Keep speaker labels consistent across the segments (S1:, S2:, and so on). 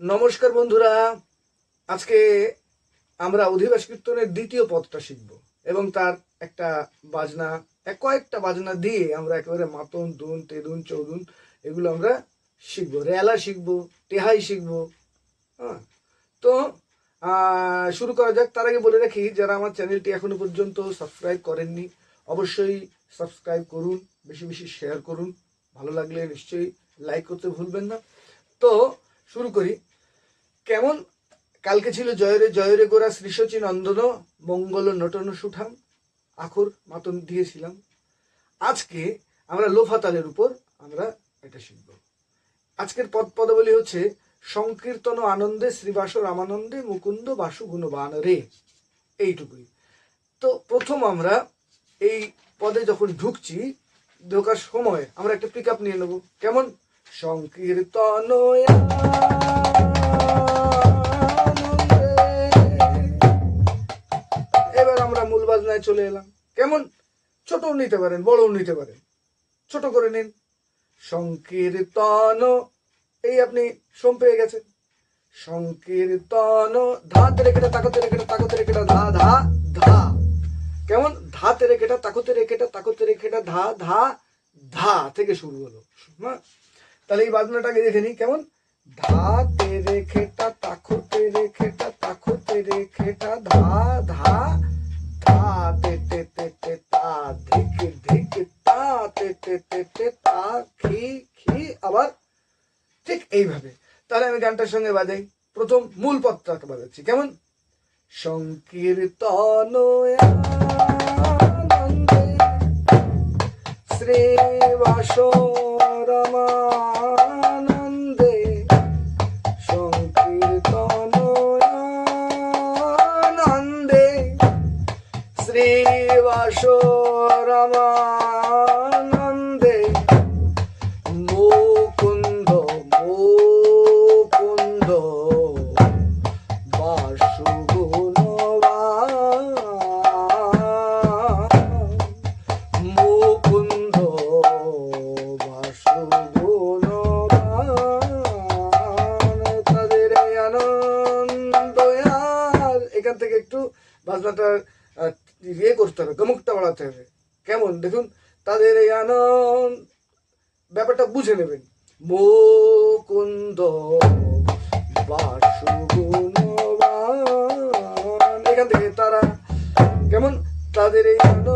S1: নমস্কার বন্ধুরা। আজকে আমরা অধিবাস কীর্তনের দ্বিতীয় পদটা শিখব এবং তার একটা বাজনা কয়েকটা বাজনা দিয়ে আমরা একেবারে মাতন, দুন, তেদুন, চৌদুন এগুলো আমরা শিখব। রেলা শিখব, টেহাই শিখব। হ্যাঁ। তো শুরু করা যাক। তার আগে বলে রাখি, যারা আমার চ্যানেলটি এখনও পর্যন্ত সাবস্ক্রাইব করেননি, অবশ্যই সাবস্ক্রাইব করুন, বেশি বেশি শেয়ার করুন। ভালো লাগলে নিশ্চয়ই লাইক করতে ভুলবেন না। তো শুরু করি। কেমন? কালকে ছিল জয়রে জয়রে গোরা শ্রীশচী নন্দন, মঙ্গল নটন সুঠাম। আখর মাতন দিয়েছিলাম। আজকে আমরা লোফাতালের উপর আমরা এটা শিখব। আজকের পদ পদাবলী হচ্ছে, সংকীর্তন আনন্দে শ্রীবাস রামানন্দে মুকুন্দ বাসু গুণবান রে। এইটুকুই। তো প্রথম আমরা এই পদে যখন ঢুকছি, ঢোকার সময় আমরা একটা পিক আপ নিয়ে নেব। কেমন? সংকীর্তন এবার আমরা মূল বাজনায় চলে এলাম। কেমন? ছোটও নিতে পারেন, বড়ও নিতে পারেন। ছোট করে নিন। সংকীর্তন, এই আপনি সোম পেয়ে গেছেন। সংকীর্তন, ধা তেরে কেটে তাকতে রেখে তাকতে রেখে ধা ধা ধা। কেমন? ধা তেরে কেটা তাকতে রেখেটা তাকতে রেখেটা ধা ধা ধা থেকে শুরু হলো। হ্যাঁ? তাহলে এই বাজনাটাকে দেখে নিই। কেমন? ধা তেরে খেটা তাকতে রেখেটা তাকতে রেখেটা ধা ধা ধা, তে তে তে তে, তা, ধিক ধিক, তা, তে তে তে তে, তা, খি খি, আবার ঠিক এইভাবে। তাহলে আমি গানটার সঙ্গে বাজাই। প্রথম মূল পদটাকে বাজাচ্ছি। কেমন? সংকীর্তন শ্রীবাস রমানন্দে বাজনাটা ইয়ে করতে হবে, গমুকটা বাড়াতে হবে। কেমন? দেখুন, তাদের এই আনন্দ, ব্যাপারটা বুঝে নেবেন। মুকুন্দ বাসুগুণবান এখান থেকে তারা কেমন? তাদের এই আনন্দ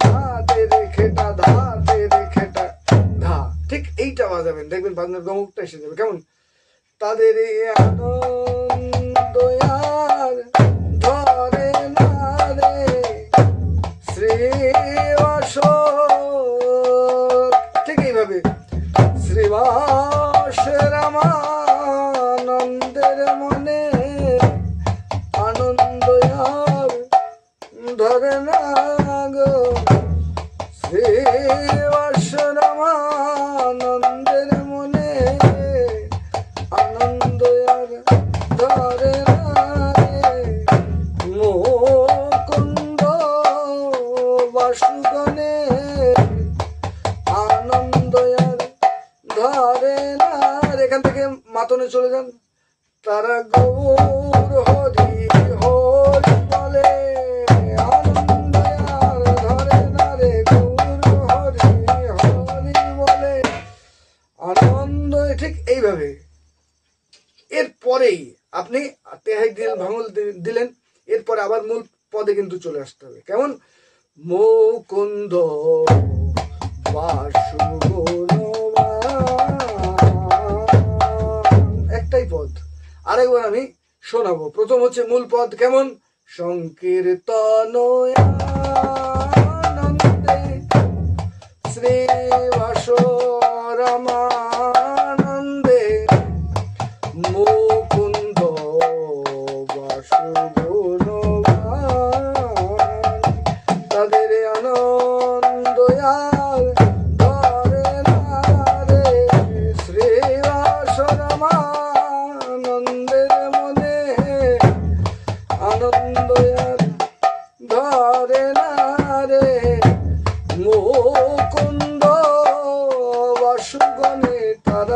S1: ধাতে রেখেটা ধাতে রেখেটা ধা। ঠিক এইটা বাজাবেন। দেখবেন বাজনার গমকটা এসে যাবে। কেমন? তাদের এই আনন্দ ঠিক এইভাবে। শ্রীবাস রামানন্দের মনে আনন্দ আর ধরে না গো। শ্রীবাস ঠিক এইভাবে। এরপরেই আপনি তেহাই দিল ভাঙল দিলেন। এরপরে আবার মূল পদে কিন্তু চলে আসতে হবে। কেমন? মুকুন্দ বাসুগুণবান। শোনাবো। প্রথম হচ্ছে মূল পদ কেমন? সংকীর্তন শ্রী শ্রীবাস রমানন্দে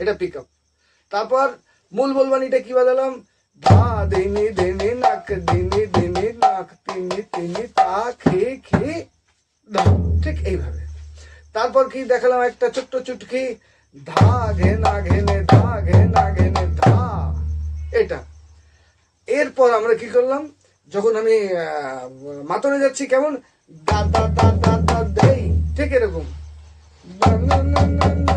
S1: এটা পিক আপ তারপর মূল বলবানিটা কি বাজালাম? ধা, দিনি দিনি, নাক, দিনি দিনি, নাক, তিনি তিনি, তা, খে খে ধা ঠিক এইভাবে। তারপর কি দেখালাম একটা ছোট্ট চুটকি? ধা ঘেনা ঘেনে ধা ঘেনা ঘেনে ধা, এটা। এরপর আমরা কি করলাম? যখন আমি মাতরে যাচ্ছি কেমন? দা দা দা দা দা, দেই, ঠিক এরকম। না না না না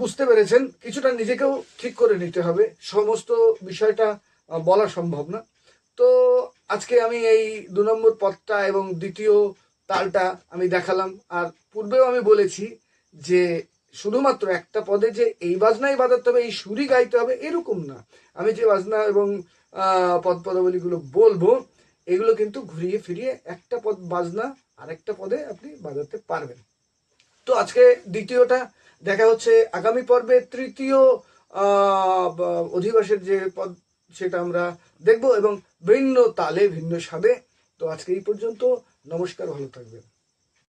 S1: বুঝতে পেরেছেন, কিছুটা নিজেকেও ঠিক করে নিতে হবে। সমস্ত বিষয়টা বলা সম্ভব না। তো আজকে আমি এই দু নম্বর পদটা এবং দ্বিতীয় তালটা আমি দেখালাম। আর পূর্বেও আমি বলেছি যে, শুধুমাত্র একটা পদে যে এই বাজনাই বাজাতে হবে, এই সুরই গাইতে হবে, এরকম না। আমি যে বাজনা এবং পদ পদাবলীগুলো বলব, এগুলো কিন্তু ঘুরিয়ে ফিরিয়ে একটা পদ বাজনা আরেকটা পদে আপনি বাজাতে পারবেন। তো আজকে দ্বিতীয়টা দেখা হচ্ছে আগামী পর্বে তৃতীয় অধিবাসের যে পদ, সেটা আমরা দেখব এবং ভিন্ন তালে, ভিন্ন সাবে তো আজকে এই পর্যন্ত, নমস্কার, ভালো থাকবেন।